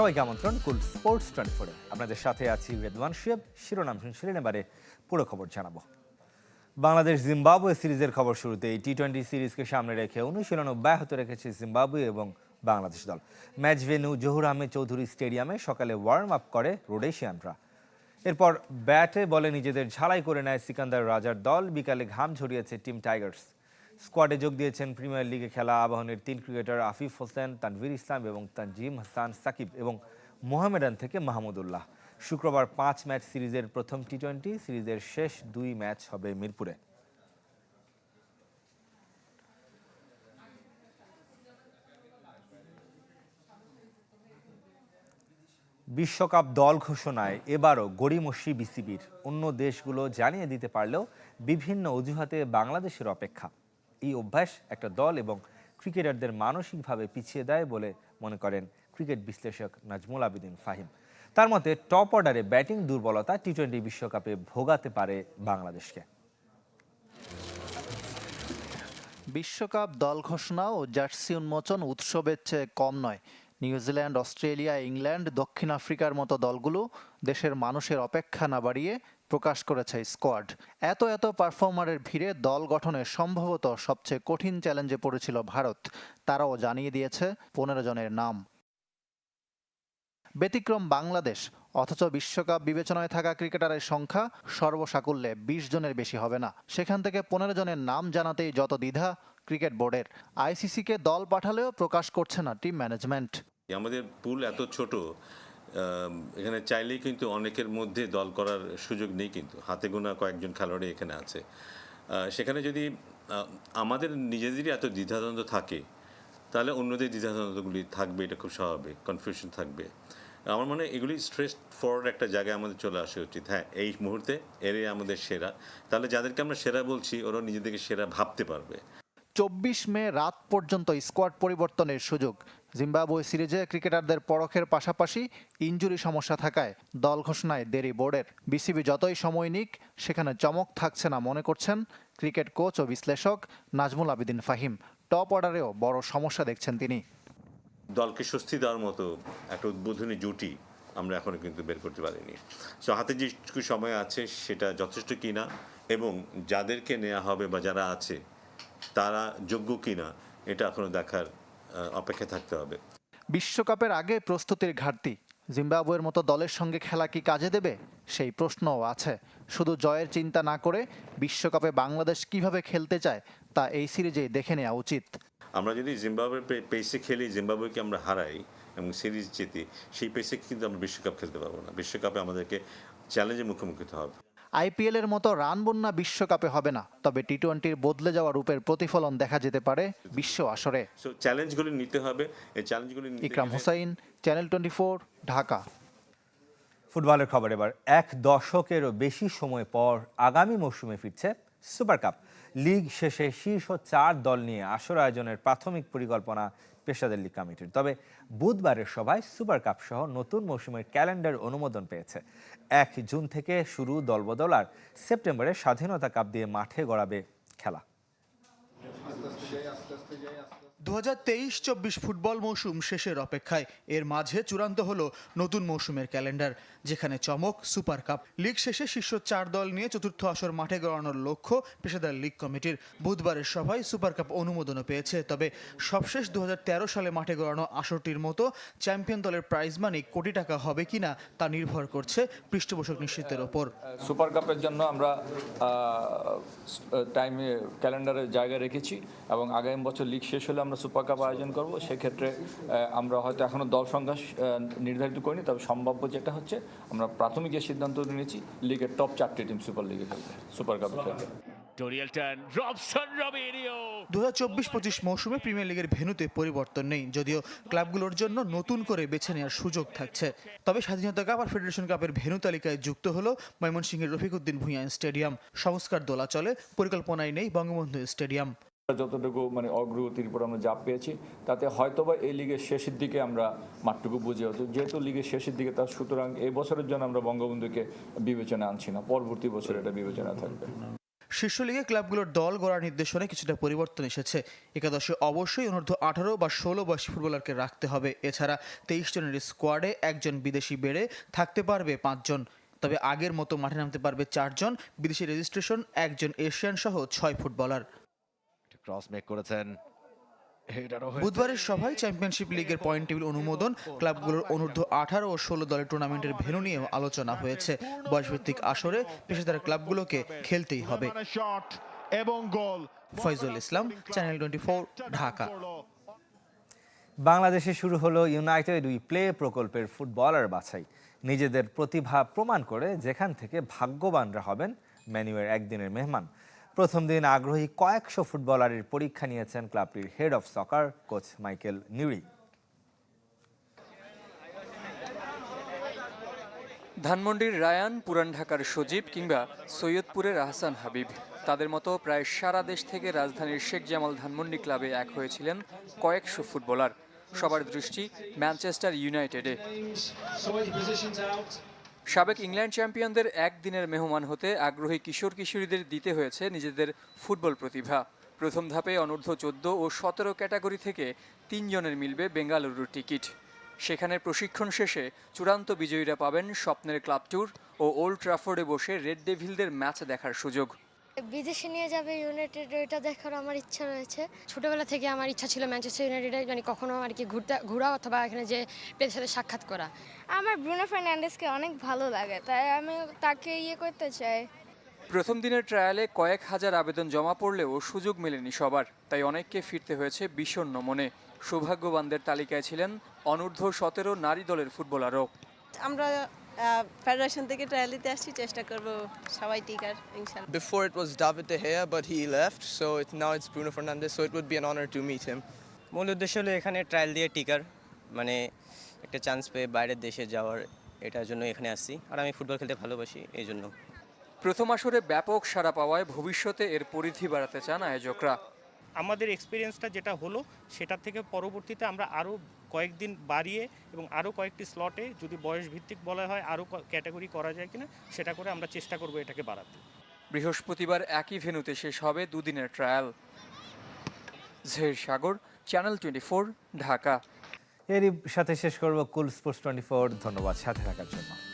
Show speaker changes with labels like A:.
A: সবাইকে আমন্ত্রণ কুল sports twenty ফোরে। আপনাদের সাথে আছি রেদওয়ান শিয়াব শিরোনাম শুনছিলেন এবারে পুরো খবর জানাব। বাংলাদেশ জিম্বাবুয়ে সিরিজের খবর শুরুতে এই টি টোয়েন্টি সিরিজকে সামনে রেখে অনুশীলন অব্যাহত রেখেছে জিম্বাবুয়ে এবং বাংলাদেশ দল। ম্যাচ ভেন্যু জহুর আহমেদ চৌধুরী স্টেডিয়ামে সকালে ওয়ার্ম আপ করে রোডেশিয়ানরা। এরপর ব্যাটে বলে নিজেদের ঝালাই করে নেয় সিকান্দার রাজার দল। বিকালে ঘাম ঝরিয়েছে টিম টাইগার্স। স্কোয়াডে যোগ দিয়েছেন প্রিমিয়ার লিগে খেলা আবাহনের তিন ক্রিকেটার আফিফ হোসেন, তানভীর ইসলাম এবং তানজিম হাসান সাকিব এবং মোহামেডান থেকে মাহমুদুল্লাহ শুক্রবার পাঁচ ম্যাচ সিরিজের প্রথম টি টোয়েন্টি সিরিজের শেষ দুই ম্যাচ হবে মিরপুরে। বিশ্বকাপ দল ঘোষণায় এবারও গড়িমসি বিসিবির। অন্য দেশগুলো জানিয়ে দিতে পারলেও বিভিন্ন অজুহাতে বাংলাদেশের অপেক্ষা। এই অভ্যাস একটা দল এবং ক্রিকেটারদের মানসিকভাবে পিছিয়ে দেয় বলে মনে করেন ক্রিকেট বিশ্লেষক নাজমুল আবেদিন ফাহিম। তার মতে টপ অর্ডারে ব্যাটিং দুর্বলতা টি টোয়েন্টি বিশ্বকাপে ভোগাতে পারে বাংলাদেশকে।
B: বিশ্বকাপ দল ঘোষণা ও জার্সি উন্মোচন উৎসবের চেয়ে কম নয়। নিউজিল্যান্ড, অস্ট্রেলিয়া, ইংল্যান্ড, দক্ষিণ আফ্রিকার মতো দলগুলো দেশের মানুষের অপেক্ষা না বাড়িয়ে প্রকাশ করেছে স্কোয়াড। এত এত পারফর্মারের ভিড়ে দল গঠনে সম্ভবত সবচেয়ে কঠিন চ্যালেঞ্জে পড়েছিল ভারত। তারাও জানিয়ে দিয়েছে পনেরো জনের নাম। ব্যতিক্রম বাংলাদেশ, অথচ বিশ্বকাপ বিবেচনায় থাকা ক্রিকেটারের সংখ্যা সর্বসাকুল্যে বিশ জনের বেশি হবে না। সেখান থেকে পনেরো জনের নাম জানাতেই যত দ্বিধা ক্রিকেট বোর্ডের। আইসিসিকে দল পাঠালেও প্রকাশ করছে না টিম ম্যানেজমেন্ট।
C: আমাদের পুল এত ছোট এখানে চাইলেই কিন্তু অনেকের মধ্যে দল করার সুযোগ নেই কিন্তু। হাতে গোনা কয়েকজন খেলোয়াড়ই এখানে আছে। সেখানে যদি আমাদের নিজেদেরই এত দ্বিধাদ্বন্দ্ব থাকে, তাহলে অন্যদের দ্বিধাদ্বন্দ্বগুলি থাকবে, এটা খুব স্বাভাবিক কনফিউশন থাকবে। আমার মনে হয় এগুলি স্ট্রেস ফরওয়ার্ড একটা জায়গায় আমাদের চলে আসা উচিত। হ্যাঁ এই মুহূর্তে এরাই আমাদের সেরা। তাহলে যাদেরকে আমরা সেরা বলছি ওরা নিজেদেরকে সেরা ভাবতে পারবে।
B: চব্বিশ মে রাত পর্যন্ত স্কোয়াড পরিবর্তনের সুযোগ। জিম্বাবুয়ে সিরিজে ক্রিকেটারদের পরখের পাশাপাশি ইঞ্জুরি সমস্যা থাকায় দল ঘোষণায় দেরি বোর্ডের। বিসিবি যতই সময় নিক, সেখানে চমক থাকছে না মনে করছেন ক্রিকেট কোচ ও বিশ্লেষক নাজমুল আবেদিন ফাহিম। টপ অর্ডারেও বড় সমস্যা দেখছেন তিনি।
C: দলকে স্বস্তি দেওয়ার মতো একটা উদ্বোধনী জুটি আমরা এখনও কিন্তু বের করতে পারিনি। সো হাতে যেটুকু সময় আছে, সেটা যথেষ্ট কিনা এবং যাদেরকে নেওয়া হবে বা যারা আছে, তারা যোগ্য কিনা, এটা এখনও দেখার অপেক্ষা থাকতে হবে।
B: বিশ্বকাপের আগে প্রস্তুতির ঘাটতি জিম্বাবুয়ের মতো দলের সঙ্গে খেলা কি কাজে দেবে? সেই প্রশ্নও আছে। শুধু জয়ের চিন্তা না করে বিশ্বকাপে বাংলাদেশ কীভাবে খেলতে চায় তা এই সিরিজেই দেখে নেওয়া উচিত।
C: আমরা যদি জিম্বাবুয়ের পেসে খেলি জিম্বাবুয়েকে আমরা হারাই এবং সিরিজ জিতি সেই পেসে কিন্তু আমরা বিশ্বকাপ খেলতে পারব না। বিশ্বকাপে আমাদেরকে চ্যালেঞ্জের মুখোমুখি হতে হবে।
B: আইপিএল এর মতো রান বন্যা বিশ্বকাপে হবে না। তবে টি টোয়েন্টির বদলে যাওয়া রূপের প্রতিফলন দেখা যেতে পারে বিশ্ব আসরে।
C: চ্যালেঞ্জগুলি নিতে হবে। এই চ্যালেঞ্জগুলি
B: Ikram
C: Hussain
B: Hossain channel twenty four Dhaka.
A: ফুটবলের খবর এবার। এক দশকেরও বেশি সময় পর আগামী মৌসুমে ফিরছে সুপার কাপ। লিগ শেষে শীর্ষ চার দল নিয়ে আসর আয়োজনের প্রাথমিক পরিকল্পনা পেশাদার লিগ কমিটির। তবে বুধবারের সভায় সুপার কাপ সহ নতুন মৌসুমের ক্যালেন্ডার অনুমোদন পেয়েছে। এক জুন থেকে শুরু দলবদল আর সেপ্টেম্বরে স্বাধীনতা কাপ দিয়ে মাঠে গড়াবে খেলা।
D: দু হাজার তেইশ চব্বিশ ফুটবল মৌসুম শেষের অপেক্ষায়। এর মাঝে চূড়ান্ত হলো নতুন মৌসুমের ক্যালেন্ডার, যেখানে চমক সুপার কাপ। লিগ শেষে শীর্ষ চার দল নিয়ে চতুর্থ আসর মাঠে গড়ানোর লক্ষ্য পেশাদার লিগ কমিটির। বুধবারের সভায় সুপার কাপ অনুমোদনও পেয়েছে, তবে সবশেষ দু সালে মাঠে গড়ানো আসরটির মতো চ্যাম্পিয়ন দলের প্রাইজ মানি কোটি টাকা হবে কিনা তা নির্ভর করছে পৃষ্ঠপোষক নিশ্চিতের ওপর।
E: সুপার কাপের জন্য আমরা টাইমে ক্যালেন্ডারে জায়গা রেখেছি এবং আগামী বছর লিগ শেষ হলে আমরা সুপার কাপ আয়োজন করব সেক্ষেত্রে আমরা হয়তো এখনও দল সংখ্যা নির্ধারিত করিনি তবে সম্ভাব্য যেটা হচ্ছে আমরা প্রাথমিক যে সিদ্ধান্ত নিয়েছি লিগের টপ চারটি টিম সুপার লিগে খেলবে সুপার কাপে খেলবে.
D: দু হাজার চব্বিশ পঁচিশ মৌসুমে প্রিমিয়ার লিগের ভেন্যুতে পরিবর্তন নেই যদিও ক্লাবগুলোর জন্য নতুন করে বেছে নেওয়ার সুযোগ থাকছে। তবে স্বাধীনতা কাপ আর ফেডারেশন কাপের ভেন্যু তালিকায় যুক্ত হলো ময়মনসিংহের রফিকুদ্দিন ভূঁইয়া স্টেডিয়াম। সংস্কার দোলা চলে পরিকল্পনায় নেই বঙ্গবন্ধু স্টেডিয়াম।
E: যতটুকু মানে অগ্রগতির উপর আমরা চাপ পেয়েছি, তাতে হয়তোবা এই লিগের শেষের দিকে আমরা মাঠটুকু বুঝে হতো যেহেতু লিগের শেষের দিকে তার সুতরাং এই বছরের জন্য আমরা বঙ্গবন্ধুকে বিবেচনা আনছি না। পরবর্তী বছর এটা বিবেচনা থাকবে।
D: শীর্ষ লিগে ক্লাবগুলোর দল গড়ার নির্দেশনায় কিছুটা পরিবর্তন এসেছে। একাদশে অবশ্যই অনূর্ধ্ব আঠারো বা ষোলো বয়সী ফুটবলারকে রাখতে হবে। এছাড়া তেইশ জনের স্কোয়াডে একজন বিদেশি বেড়ে থাকতে পারবে পাঁচজন। তবে আগের মতো মাঠে নামতে পারবে চারজন। বিদেশি রেজিস্ট্রেশন একজন এশিয়ান সহ ছয় ফুটবলার।
F: ক্রস মেক করেছেন।
D: বুধবারের সভায় চ্যাম্পিয়নশিপ লিগের পয়েন্ট টেবিল অনুমোদন ক্লাবগুলোর অনূর্ধ্ব আঠারো ও ষোলো দলের টুর্নামেন্টের ভেন্যু নিয়েও আলোচনা হয়েছে। বয়সভিত্তিক আসরে পেশাদার ক্লাবগুলোকে খেলতেই হবে।
G: এবং গোল
D: ফয়জুল ইসলাম চ্যানেল টোয়েন্টি ঢাকা।
A: বাংলাদেশে শুরু হলো ইউনাইটেড উই প্লে প্রকল্পের ফুটবলার বাছাই। নিজেদের প্রতিভা প্রমাণ করে যেখান থেকে ভাগ্যবানরা হবেন ম্যানুয়ের একদিনের মেহমান। প্রথম দিন আগ্রহী কয়েকশো ফুটবলারের পরীক্ষা নিয়েছেন ক্লাবটির head of soccer coach Michael নিউরি
H: ধানমন্ডির রায়ান পুরান ঢাকার সজীব কিংবা সৈয়দপুরের আহসান হাবিব। তাদের মতো প্রায় সারা দেশ থেকে রাজধানীর শেখ জামাল ধানমন্ডি ক্লাবে এক হয়েছিলেন কয়েকশো ফুটবলার। সবার দৃষ্টি ম্যানচেস্টার ইউনাইটেডে। সাবেক ইংল্যান্ড চ্যাম্পিয়নদের একদিনের মেহমান হতে আগ্রহী কিশোর কিশোরীদের দিতে হয়েছে নিজেদের ফুটবল প্রতিভা। প্রথম ধাপে অনূর্ধ্ব চোদ্দ ও সতেরো ক্যাটাগরি থেকে তিনজনের মিলবে বেঙ্গালুরুর টিকিট। সেখানে প্রশিক্ষণ শেষে চূড়ান্ত বিজয়ীরা পাবেন স্বপ্নের ক্লাব ট্যুর ও ওল্ড ট্রাফোর্ডে বসে রেড ডেভিলদের ম্যাচ দেখার সুযোগ।
I: বিদেশে নিয়ে যাবে ইউনাইটেড এটা দেখার আমার ইচ্ছা রয়েছে। ছোটবেলা থেকে আমার ইচ্ছা ছিল ম্যানচেস্টার ইউনাইটেডে মানে কখনো আর কি ঘুরতে ঘোরা অথবা এখানে যে প্লেয়ারের সাথে সাক্ষাৎ করা।
J: আমার ব্রুনো ফার্নান্ডেসকে অনেক ভালো লাগে তাই আমি তাকে ইয়ে করতে চাই।
H: প্রথম দিনের ট্রায়ালে কয়েক হাজার আবেদন জমা পড়লেও সুযোগ মেলেনি সবার তাই অনেককে ফিরতে হয়েছে বিষণ্ণ মনে। সৌভাগ্যবানদের তালিকায় ছিলেন অনূর্ধ্ব সতেরো নারী দলের ফুটবলারও।
J: আমরা ফেডারেশন থেকে ট্রায়াল দিতে আসছি চেষ্টা করব সবাই টিকার ইনশাল্লাহ
K: Before it was David De Gea, but he left, so it now it's Bruno Fernandes. So it would be an honor to meet him.
L: মূল উদ্দেশ্য হলো এখানে ট্রায়াল দিয়ে টিকার মানে একটা চান্স পেয়ে বাইরের দেশে যাওয়ার এটার জন্য এখানে আসছি আর আমি ফুটবল খেলতে ভালোবাসি এই জন্য
H: প্রথম আসরে ব্যাপক সাড়া পাওয়ায় ভবিষ্যতে এর পরিধি বাড়াতে চান আয়োজকরা
M: আমাদের এক্সপিরিয়েন্সটা যেটা হলো সেটা থেকে পরবর্তীতে আমরা আরও কয়েকদিন বাড়িয়ে এবং আরও কয়েকটি স্লটে যদি বয়স ভিত্তিক বলা হয় আরও ক্যাটাগরি করা যায় কিনা সেটা করে আমরা চেষ্টা করব এটাকে বাড়াতে।
H: বৃহস্পতিবার একই ভেন্যুতে শেষ হবে দুদিনের ট্রায়াল জের সাগর চ্যানেল টোয়েন্টি ঢাকা।
A: এরই সাথে শেষ করব কুল স্পোর্টস টোয়েন্টি ফোর ধন্যবাদ সাথে থাকার জন্য।